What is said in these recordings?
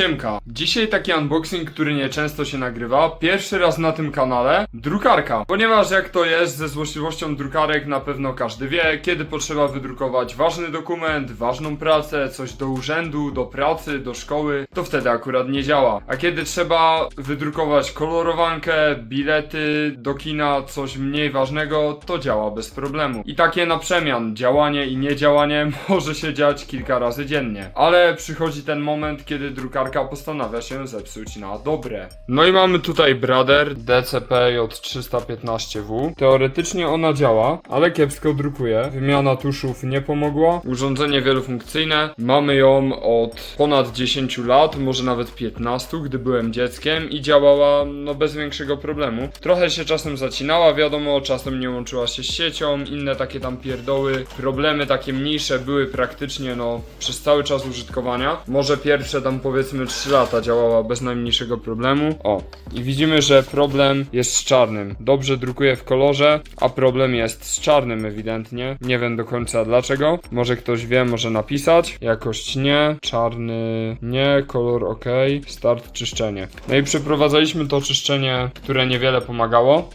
Siemka, dzisiaj taki unboxing, który nieczęsto się nagrywa, pierwszy raz na tym kanale, drukarka. Ponieważ jak to jest ze złośliwością drukarek, na pewno każdy wie, kiedy potrzeba wydrukować ważny dokument, ważną pracę, coś do urzędu, do pracy, do szkoły, to wtedy akurat nie działa. A kiedy trzeba wydrukować kolorowankę, bilety do kina, coś mniej ważnego, to działa bez problemu. I takie na przemian, działanie i niedziałanie może się dziać kilka razy dziennie. Ale przychodzi ten moment, kiedy drukarka postanawia się zepsuć na dobre. No i mamy tutaj Brother DCP-J315W. Teoretycznie ona działa, ale kiepsko drukuje. Wymiana tuszów nie pomogła. Urządzenie wielofunkcyjne. Mamy ją od ponad 10 lat, może nawet 15, gdy byłem dzieckiem i działała no bez większego problemu. Trochę się czasem zacinała, wiadomo, czasem nie łączyła się z siecią, inne takie tam pierdoły. Problemy takie mniejsze były praktycznie no przez cały czas użytkowania. Może pierwsze tam powiedzmy 3 lata działała bez najmniejszego problemu. O, i widzimy, że problem jest z czarnym. Dobrze drukuje w kolorze, a problem jest z czarnym ewidentnie. Nie wiem do końca dlaczego. Może ktoś wie, może napisać. Jakość nie, czarny nie, kolor ok, start czyszczenie. No i przeprowadzaliśmy to czyszczenie, które niewiele pomagało.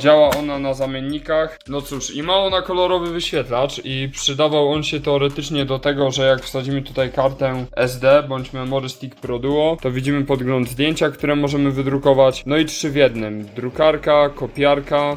Działa ona na zamiennikach. No cóż, i ma ona kolorowy wyświetlacz i przydawał on się teoretycznie do tego, że jak wsadzimy tutaj kartę SD bądź Memory Stick Pro Duo, to widzimy podgląd zdjęcia, które możemy wydrukować. No i trzy w jednym. Drukarka, kopiarka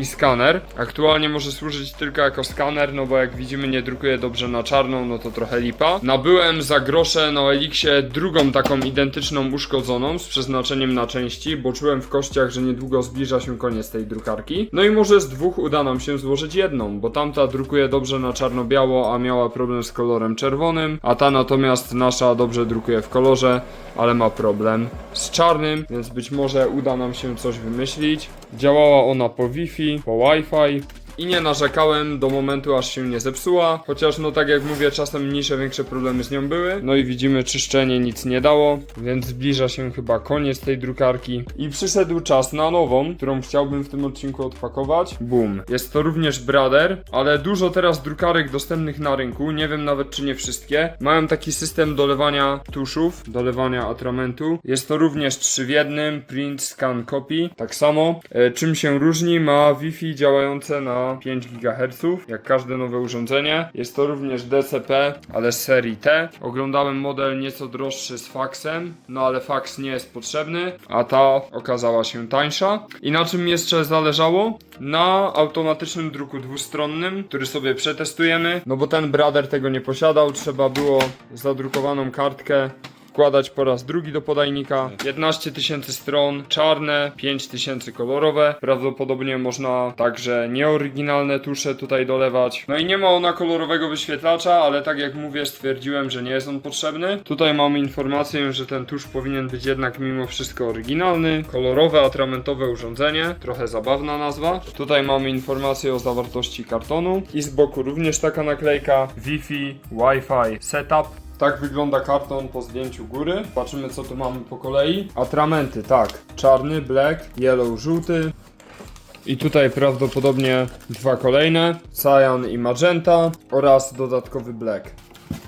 i skaner. Aktualnie może służyć tylko jako skaner, no bo jak widzimy nie drukuje dobrze na czarną, no to trochę lipa. Nabyłem za grosze na Elixie drugą taką identyczną uszkodzoną z przeznaczeniem na części, bo czułem w kościach, że niedługo zbliża się koniec tej drukarki. No i może z dwóch uda nam się złożyć jedną, bo tamta drukuje dobrze na czarno-biało, a miała problem z kolorem czerwonym, a ta natomiast nasza dobrze drukuje w kolorze, ale ma problem z czarnym, więc być może uda nam się coś wymyślić. Działała ona po Wi-Fi, po Wi-Fi. I nie narzekałem do momentu aż się nie zepsuła, chociaż no tak jak mówię, czasem mniejsze, większe problemy z nią były. No i widzimy czyszczenie nic nie dało, więc zbliża się chyba koniec tej drukarki. I przyszedł czas na nową, którą chciałbym w tym odcinku odpakować. Boom. Jest to również Brother, ale dużo teraz drukarek dostępnych na rynku, nie wiem nawet czy nie wszystkie, mają taki system dolewania tuszów, dolewania atramentu. Jest to również 3 w jednym, print, scan, copy. Tak samo. E, czym się różni? Ma Wi-Fi działające na 5 GHz, jak każde nowe urządzenie. Jest to również DCP, ale z serii T. Oglądałem model nieco droższy z faksem, no ale faks nie jest potrzebny, a ta okazała się tańsza. I na czym jeszcze zależało? Na automatycznym druku dwustronnym, który sobie przetestujemy, no bo ten Brother tego nie posiadał, trzeba było zadrukowaną kartkę wkładać po raz drugi do podajnika. 11 tysięcy stron, czarne, 5 tysięcy kolorowe. Prawdopodobnie można także nieoryginalne tusze tutaj dolewać. No i nie ma ona kolorowego wyświetlacza, ale tak jak mówię, stwierdziłem, że nie jest on potrzebny. Tutaj mamy informację, że ten tusz powinien być jednak mimo wszystko oryginalny. Kolorowe, atramentowe urządzenie. Trochę zabawna nazwa. Tutaj mamy informację o zawartości kartonu. I z boku również taka naklejka. Wi-Fi, Wi-Fi, setup. Tak wygląda karton po zdjęciu góry. Patrzymy co tu mamy po kolei. Atramenty, tak. Czarny, black, yellow, żółty. I tutaj prawdopodobnie dwa kolejne. Cyan i magenta oraz dodatkowy black.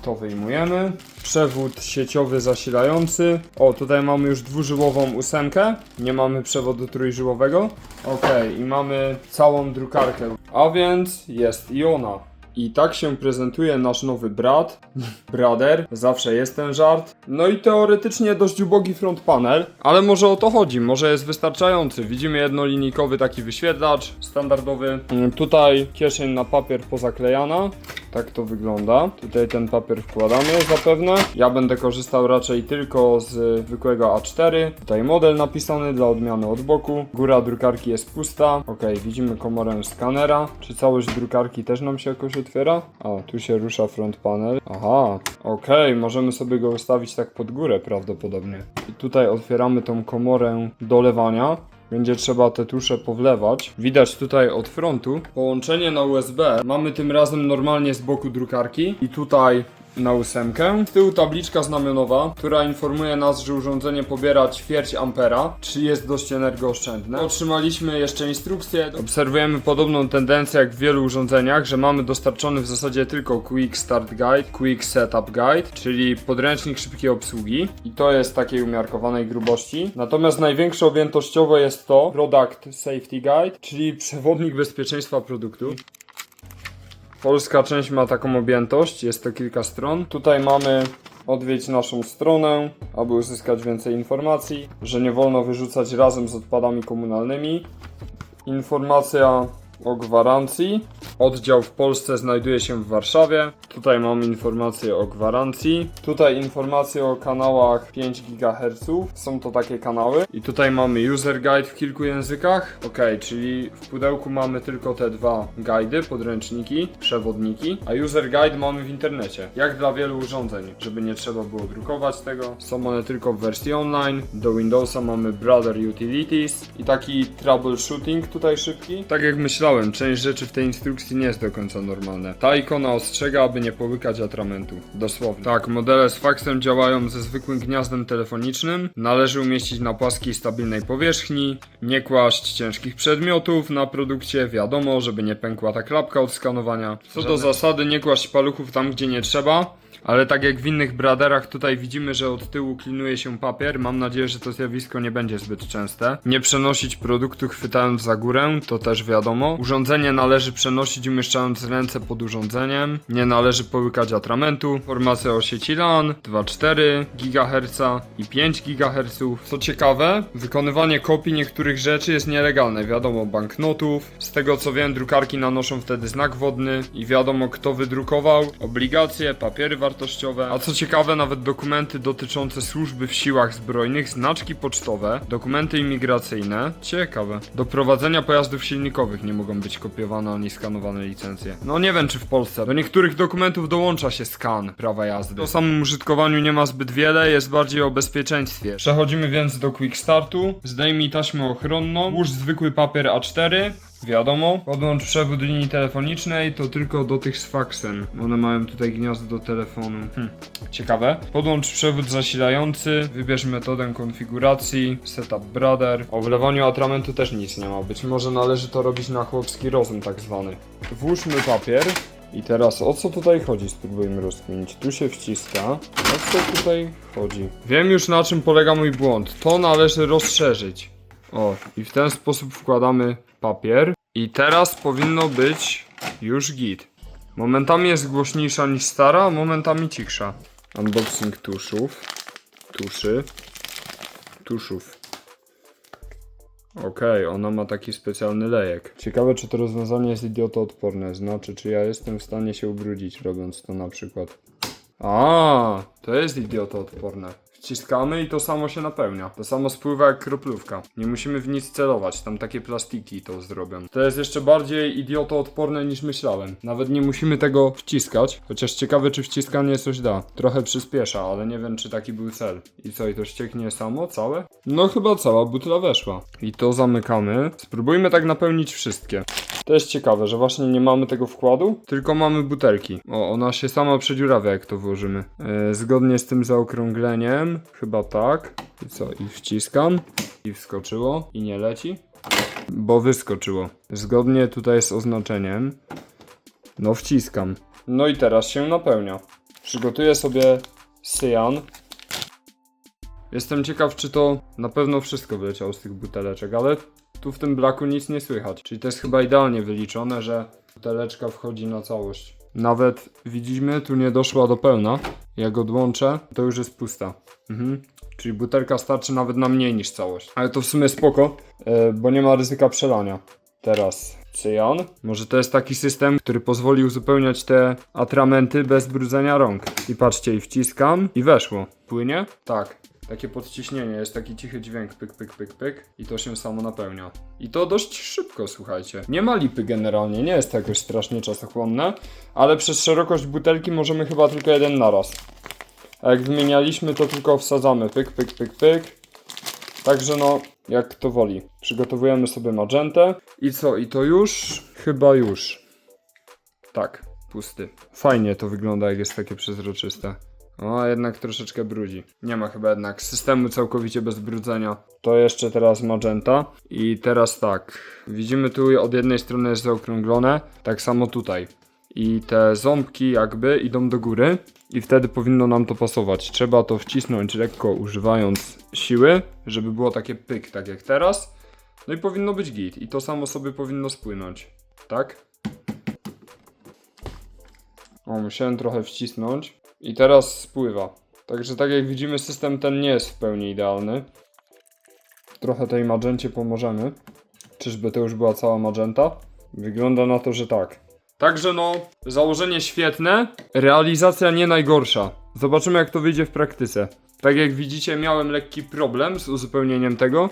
To wyjmujemy. Przewód sieciowy zasilający. O, tutaj mamy już dwużyłową ósemkę. Nie mamy przewodu trójżyłowego. Ok, i mamy całą drukarkę. A więc jest i ona. I tak się prezentuje nasz nowy brat, brother, zawsze jest ten żart. No i teoretycznie dość ubogi front panel, ale może o to chodzi, może jest wystarczający. Widzimy jednolinijkowy taki wyświetlacz, standardowy. Mm, Tutaj kieszeń na papier pozaklejana, tak to wygląda. Tutaj ten papier wkładamy zapewne. Ja będę korzystał raczej tylko z zwykłego A4. Tutaj model napisany dla odmiany od boku. Góra drukarki jest pusta. Ok, widzimy komorę skanera. Czy całość drukarki też nam się jakoś otwiera? A, tu się rusza front panel. Aha, ok, możemy sobie go ustawić tak pod górę prawdopodobnie. I tutaj otwieramy tą komorę dolewania. Będzie trzeba te tusze powlewać. Widać tutaj od frontu połączenie na USB. Mamy tym razem normalnie z boku drukarki i tutaj na ósemkę. Z tabliczka znamionowa, która informuje nas, że urządzenie pobiera ćwierć ampera, czyli jest dość energooszczędne. Otrzymaliśmy jeszcze instrukcję. Obserwujemy podobną tendencję jak w wielu urządzeniach, że mamy dostarczony w zasadzie tylko Quick Start Guide, Quick Setup Guide, czyli podręcznik szybkiej obsługi. I to jest takiej umiarkowanej grubości. Natomiast największe objętościowo jest to Product Safety Guide, czyli przewodnik bezpieczeństwa produktu. Polska część ma taką objętość, jest to kilka stron. Tutaj mamy odwiedź naszą stronę, aby uzyskać więcej informacji, że nie wolno wyrzucać razem z odpadami komunalnymi. Informacja o gwarancji. Oddział w Polsce znajduje się w Warszawie. Tutaj mamy informację o gwarancji. Tutaj informacje o kanałach 5 GHz. Są to takie kanały. I tutaj mamy user guide w kilku językach. Ok, czyli w pudełku mamy tylko te dwa guidy, podręczniki, przewodniki, a user guide mamy w internecie. Jak dla wielu urządzeń, żeby nie trzeba było drukować tego. Są one tylko w wersji online. Do Windowsa mamy Brother Utilities i taki troubleshooting tutaj szybki. Tak jak myślałem, część rzeczy w tej instrukcji nie jest do końca normalne. Ta ikona ostrzega, aby nie połykać atramentu. Dosłownie. Tak, modele z faksem działają ze zwykłym gniazdem telefonicznym. Należy umieścić na płaskiej, stabilnej powierzchni. Nie kłaść ciężkich przedmiotów na produkcie. Wiadomo, żeby nie pękła ta klapka od skanowania. Co do zasady, nie kłaść paluchów tam, gdzie nie trzeba. Ale tak jak w innych braderach, tutaj widzimy, że od tyłu klinuje się papier. Mam nadzieję, że to zjawisko nie będzie zbyt częste. Nie przenosić produktu chwytając za górę, to też wiadomo. Urządzenie należy przenosić umieszczając ręce pod urządzeniem. Nie należy połykać atramentu. Informacja o sieci LAN 2,4 GHz i 5 GHz. Co ciekawe, wykonywanie kopii niektórych rzeczy jest nielegalne. Wiadomo, banknotów. Z tego co wiem, drukarki nanoszą wtedy znak wodny i wiadomo kto wydrukował. Obligacje, papiery wartościowe. A co ciekawe, nawet dokumenty dotyczące służby w siłach zbrojnych, znaczki pocztowe, dokumenty imigracyjne. Ciekawe. Do prowadzenia pojazdów silnikowych nie mogą być kopiowane ani skanowane licencje. No nie wiem czy w Polsce. Do niektórych dokumentów dołącza się skan prawa jazdy. O samym użytkowaniu nie ma zbyt wiele, jest bardziej o bezpieczeństwie. Przechodzimy więc do Quick Startu. Zdejmij taśmę ochronną. Włóż zwykły papier A4. Wiadomo, podłącz przewód linii telefonicznej, to tylko do tych z faksem. One mają tutaj gniazdo do telefonu. Hm. Ciekawe. Podłącz przewód zasilający, wybierz metodę konfiguracji, setup brother. O wlewaniu atramentu też nic nie ma. Być może należy to robić na chłopski rozum tak zwany. Włóżmy papier. I teraz o co tutaj chodzi? Spróbujmy rozkminić. Tu się wciska. O co tutaj chodzi? Wiem już na czym polega mój błąd. To należy rozszerzyć. O, i w ten sposób wkładamy papier. I teraz powinno być już git. Momentami jest głośniejsza niż stara, a momentami cichsza. Unboxing tuszów. Tuszy. Tuszów. Okej, ona ma taki specjalny lejek. Ciekawe, czy to rozwiązanie jest idiotoodporne. Znaczy, czy ja jestem w stanie się ubrudzić robiąc to na przykład. A, to jest idiotoodporne. Wciskamy i to samo się napełnia. To samo spływa jak kroplówka. Nie musimy w nic celować, tam takie plastiki to zrobią. To jest jeszcze bardziej idiotoodporne niż myślałem. Nawet nie musimy tego wciskać, chociaż ciekawe czy wciskanie coś da. Trochę przyspiesza, ale nie wiem czy taki był cel. I co, i to ścieknie samo, całe? No chyba cała butla weszła. I to zamykamy. Spróbujmy tak napełnić wszystkie. To jest ciekawe, że właśnie nie mamy tego wkładu, tylko mamy butelki. O, ona się sama przedziurawia, jak to włożymy. E, zgodnie z tym zaokrągleniem, chyba tak. I co, i wciskam. I wskoczyło. I nie leci. Bo wyskoczyło. Zgodnie tutaj z oznaczeniem. No wciskam. No i teraz się napełnia. Przygotuję sobie syjan. Jestem ciekaw, czy to na pewno wszystko wyleciało z tych buteleczek, ale tu w tym braku nic nie słychać. Czyli to jest chyba idealnie wyliczone, że buteleczka wchodzi na całość. Nawet widzimy, tu nie doszła do pełna. Jak odłączę, to już jest pusta. Mhm. Czyli butelka starczy nawet na mniej niż całość. Ale to w sumie spoko, e, bo nie ma ryzyka przelania. Teraz cyjan. Może to jest taki system, który pozwoli uzupełniać te atramenty bez brudzenia rąk. I patrzcie, i wciskam i weszło. Płynie? Tak. Takie podciśnienie, jest taki cichy dźwięk, pyk, pyk, pyk, pyk i to się samo napełnia. I to dość szybko, słuchajcie. Nie ma lipy generalnie, nie jest to jakoś strasznie czasochłonne, ale przez szerokość butelki możemy chyba tylko jeden naraz. A jak wymienialiśmy, to tylko wsadzamy, pyk, pyk, pyk, pyk. Także no, jak kto woli. Przygotowujemy sobie magentę. I co, i to już? Chyba już. Tak. pusty. Fajnie to wygląda, jak jest takie przezroczyste. O, jednak troszeczkę brudzi. Nie ma chyba jednak systemu całkowicie bez brudzenia. To jeszcze teraz magenta. I teraz tak. Widzimy tu od jednej strony jest zaokrąglone, tak samo tutaj. I te ząbki jakby idą do góry i wtedy powinno nam to pasować. Trzeba to wcisnąć lekko używając siły, żeby było takie pyk, tak jak teraz. No i powinno być git. I to samo sobie powinno spłynąć. Tak? O, musiałem trochę wcisnąć. I teraz spływa. Także tak jak widzimy, system ten nie jest w pełni idealny. Trochę tej magencie pomożemy. Czyżby to już była cała magenta? Wygląda na to, że tak. Także no, założenie świetne, realizacja nie najgorsza. Zobaczymy jak to wyjdzie w praktyce. Tak jak widzicie, miałem lekki problem z uzupełnieniem tego,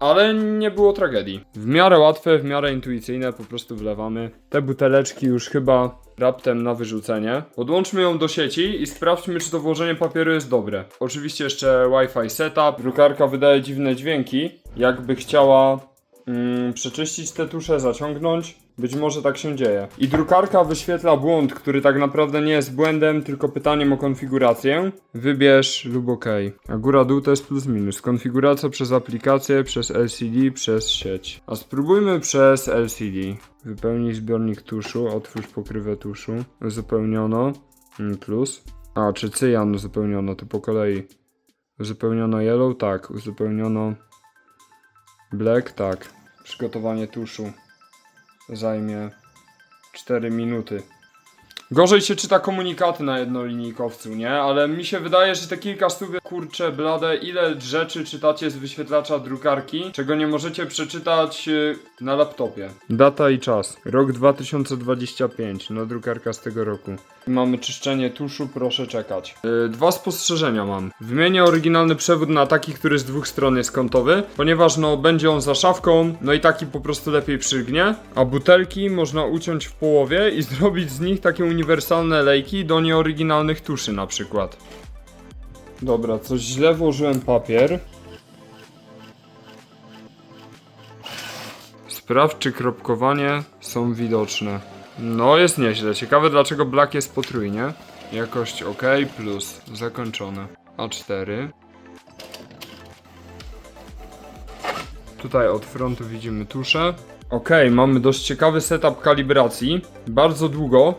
ale nie było tragedii. W miarę łatwe, w miarę intuicyjne, po prostu wlewamy. Te buteleczki już chyba raptem na wyrzucenie. Podłączmy ją do sieci i sprawdźmy, czy to włożenie papieru jest dobre. Oczywiście jeszcze Wi-Fi setup. Drukarka wydaje dziwne dźwięki. Jakby chciała mm, przeczyścić te tusze, zaciągnąć. Być może tak się dzieje. I drukarka wyświetla błąd, który tak naprawdę nie jest błędem, tylko pytaniem o konfigurację. Wybierz lub OK. A góra dół to jest plus minus. Konfiguracja przez aplikację, przez LCD, przez sieć. A spróbujmy przez LCD. Wypełnij zbiornik tuszu, otwórz pokrywę tuszu. Uzupełniono. Mm, Plus. A, czy cyjan uzupełniono, to po kolei. Uzupełniono yellow, tak. Uzupełniono black, tak. Przygotowanie tuszu zajmie 4 minuty. Gorzej się czyta komunikaty na jednolinijkowcu, nie? Ale mi się wydaje, że te kilka stówek, kurcze blade, ile rzeczy czytacie z wyświetlacza drukarki, czego nie możecie przeczytać y, na laptopie. Data i czas. Rok 2025, no drukarka z tego roku. Mamy czyszczenie tuszu, proszę czekać. Yy, dwa spostrzeżenia mam. Wymienię oryginalny przewód na taki, który z dwóch stron jest kątowy, ponieważ no będzie on za szafką, no i taki po prostu lepiej przygnie. A butelki można uciąć w połowie i zrobić z nich takie uniwersalne lejki do nieoryginalnych tuszy na przykład. Dobra, coś źle włożyłem papier. Sprawdź, czy kropkowanie są widoczne. No, jest nieźle. Ciekawe, dlaczego black jest potrójnie. Jakość ok, plus. Zakończone. A4. Tutaj od frontu widzimy tuszę. Ok, mamy dość ciekawy setup kalibracji. Bardzo długo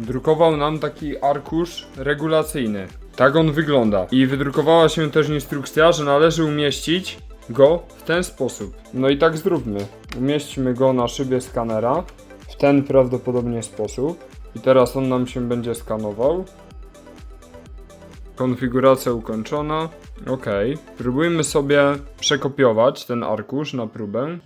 drukował nam taki arkusz regulacyjny. Tak on wygląda. I wydrukowała się też instrukcja, że należy umieścić go w ten sposób. No i tak zróbmy. Umieśćmy go na szybie skanera w ten prawdopodobnie sposób. I teraz on nam się będzie skanował. Konfiguracja ukończona. Ok. Próbujmy sobie przekopiować ten arkusz na próbę.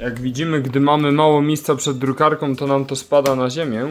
Jak widzimy, gdy mamy mało miejsca przed drukarką, to nam to spada na ziemię.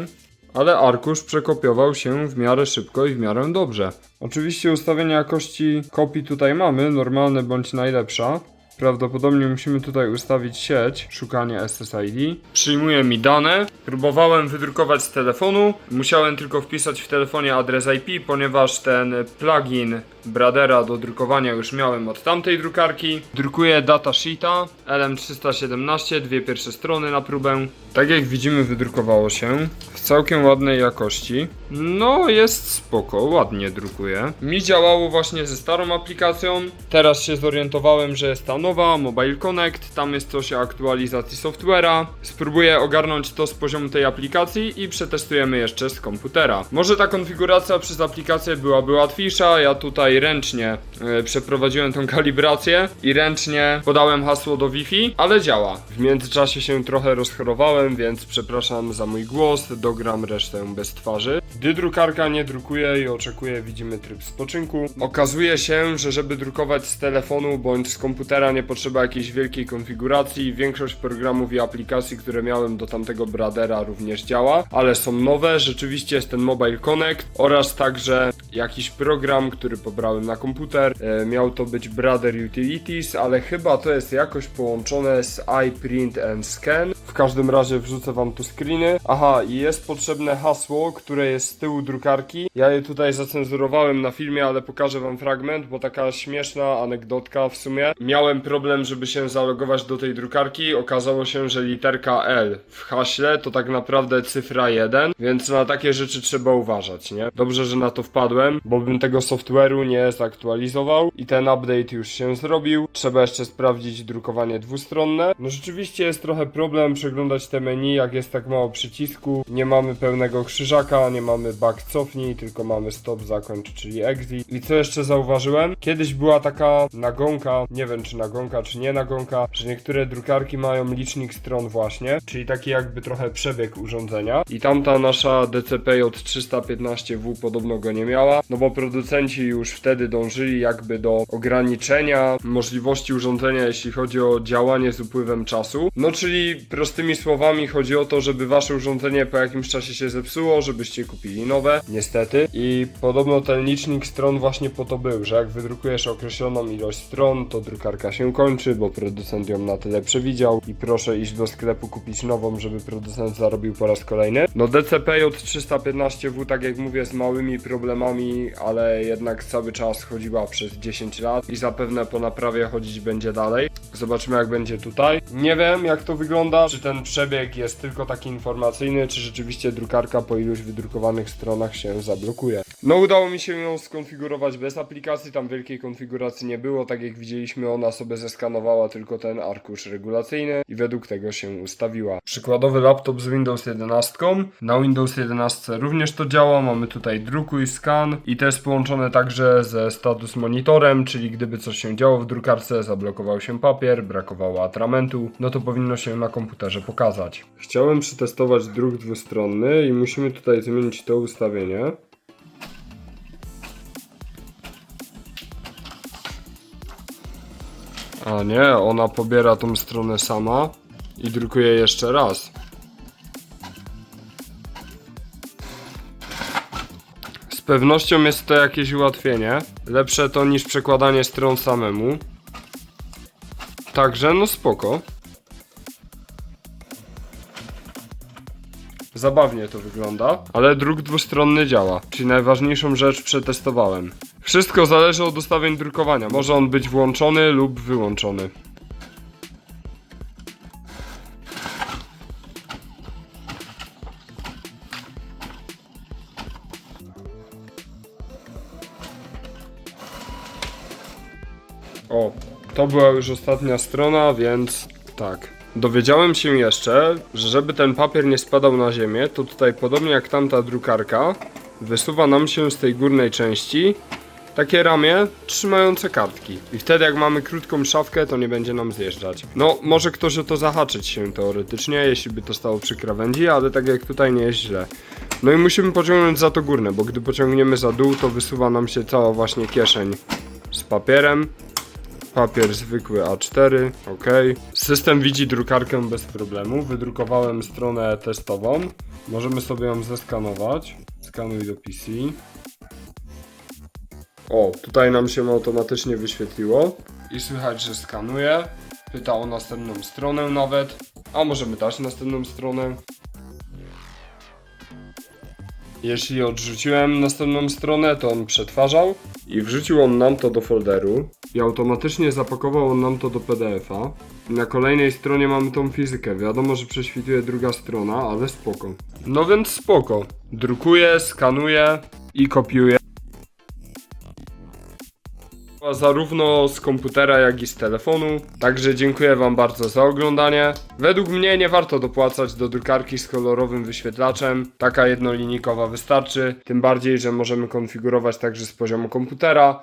Ale arkusz przekopiował się w miarę szybko i w miarę dobrze. Oczywiście ustawienie jakości kopii tutaj mamy, normalne bądź najlepsza. Prawdopodobnie musimy tutaj ustawić sieć, szukanie SSID. Przyjmuje mi dane. Próbowałem wydrukować z telefonu. Musiałem tylko wpisać w telefonie adres IP, ponieważ ten plugin Bradera do drukowania już miałem od tamtej drukarki. Drukuję datasheeta LM317, dwie pierwsze strony na próbę. Tak jak widzimy wydrukowało się w całkiem ładnej jakości. No jest spoko, ładnie drukuje. Mi działało właśnie ze starą aplikacją. Teraz się zorientowałem, że jest ta nowa, Mobile Connect. Tam jest coś o aktualizacji software'a. Spróbuję ogarnąć to z poziomu tej aplikacji i przetestujemy jeszcze z komputera. Może ta konfiguracja przez aplikację byłaby łatwiejsza. Ja tutaj ręcznie e, przeprowadziłem tą kalibrację i ręcznie podałem hasło do Wi-Fi, ale działa. W międzyczasie się trochę rozchorowałem, więc przepraszam za mój głos. Dogram resztę bez twarzy. Gdy drukarka nie drukuje i oczekuje, widzimy tryb spoczynku. Okazuje się, że żeby drukować z telefonu bądź z komputera nie potrzeba jakiejś wielkiej konfiguracji. Większość programów i aplikacji, które miałem do tamtego Bradera również działa, ale są nowe. Rzeczywiście jest ten Mobile Connect oraz także jakiś program, który pobrałem na komputer. E, miał to być Brother Utilities, ale chyba to jest jakoś połączone z iPrint and Scan. W każdym razie wrzucę wam tu screeny. Aha, i jest potrzebne hasło, które jest z tyłu drukarki. Ja je tutaj zacenzurowałem na filmie, ale pokażę wam fragment, bo taka śmieszna anegdotka w sumie. Miałem problem, żeby się zalogować do tej drukarki. Okazało się, że literka L w haśle to tak naprawdę cyfra 1, więc na takie rzeczy trzeba uważać, nie? Dobrze, że na to wpadłem, bo bym tego software'u nie zaktualizował i ten update już się zrobił. Trzeba jeszcze sprawdzić drukowanie dwustronne. No rzeczywiście jest trochę problem przeglądać te menu, jak jest tak mało przycisku. Nie mamy pełnego krzyżaka, nie mamy back cofnij, tylko mamy stop zakończ, czyli exit. I co jeszcze zauważyłem? Kiedyś była taka nagonka, nie wiem czy nagonka, czy nie nagonka, że niektóre drukarki mają licznik stron właśnie, czyli taki jakby trochę przebieg urządzenia. I tamta nasza DCP-J315W podobno go nie miała, no bo producenci już wtedy dążyli jakby do ograniczenia możliwości urządzenia, jeśli chodzi o działanie z upływem czasu. No czyli prostymi słowami chodzi o to, żeby wasze urządzenie po jakimś czasie się zepsuło, żebyście kupili nowe, niestety. I podobno ten licznik stron właśnie po to był, że jak wydrukujesz określoną ilość stron, to drukarka się kończy, bo producent ją na tyle przewidział i proszę iść do sklepu kupić nową, żeby producent zarobił po raz kolejny. No DCP-J315W, tak jak mówię, z małymi problemami, ale jednak cały czas chodziła przez 10 lat i zapewne po naprawie chodzić będzie dalej. Zobaczymy jak będzie tutaj. Nie wiem jak to wygląda, czy ten przebieg jest tylko taki informacyjny, czy rzeczywiście drukarka po iluś wydrukowanych stronach się zablokuje. No udało mi się ją skonfigurować bez aplikacji, tam wielkiej konfiguracji nie było, tak jak widzieliśmy ona sobie zeskanowała tylko ten arkusz regulacyjny i według tego się ustawiła. Przykładowy laptop z Windows 11, na Windows 11 również to działa, mamy tutaj drukuj, scan i to jest połączone także ze status monitorem, czyli gdyby coś się działo w drukarce, zablokował się papier, brakowało atramentu, no to powinno się na komputerze pokazać. Chciałem przetestować druk dwustronny i musimy tutaj zmienić to ustawienie. A nie, ona pobiera tą stronę sama i drukuje jeszcze raz. Z pewnością jest to jakieś ułatwienie. Lepsze to niż przekładanie stron samemu. Także no spoko. Zabawnie to wygląda, ale druk dwustronny działa, czyli najważniejszą rzecz przetestowałem. Wszystko zależy od ustawień drukowania. Może on być włączony lub wyłączony. O, to była już ostatnia strona, więc tak. Dowiedziałem się jeszcze, że żeby ten papier nie spadał na ziemię, to tutaj podobnie jak tamta drukarka, wysuwa nam się z tej górnej części takie ramię trzymające kartki. I wtedy jak mamy krótką szafkę, to nie będzie nam zjeżdżać. No, może ktoś o to zahaczyć się teoretycznie, jeśli by to stało przy krawędzi, ale tak jak tutaj nie jest źle. No i musimy pociągnąć za to górne, bo gdy pociągniemy za dół, to wysuwa nam się cała właśnie kieszeń z papierem. Papier zwykły A4, ok. System widzi drukarkę bez problemu. Wydrukowałem stronę testową. Możemy sobie ją zeskanować. Skanuj do PC. O, tutaj nam się automatycznie wyświetliło. I słychać, że skanuje. Pyta o następną stronę nawet. A możemy dać następną stronę. Jeśli odrzuciłem następną stronę, to on przetwarzał i wrzucił on nam to do folderu i automatycznie zapakował on nam to do PDF-a. Na kolejnej stronie mamy tą fizykę. Wiadomo, że prześwituje druga strona, ale spoko. No więc spoko. Drukuję, skanuję i kopiuję. Zarówno z komputera, jak i z telefonu. Także dziękuję Wam bardzo za oglądanie. Według mnie nie warto dopłacać do drukarki z kolorowym wyświetlaczem. Taka jednolinijkowa wystarczy. Tym bardziej, że możemy konfigurować także z poziomu komputera.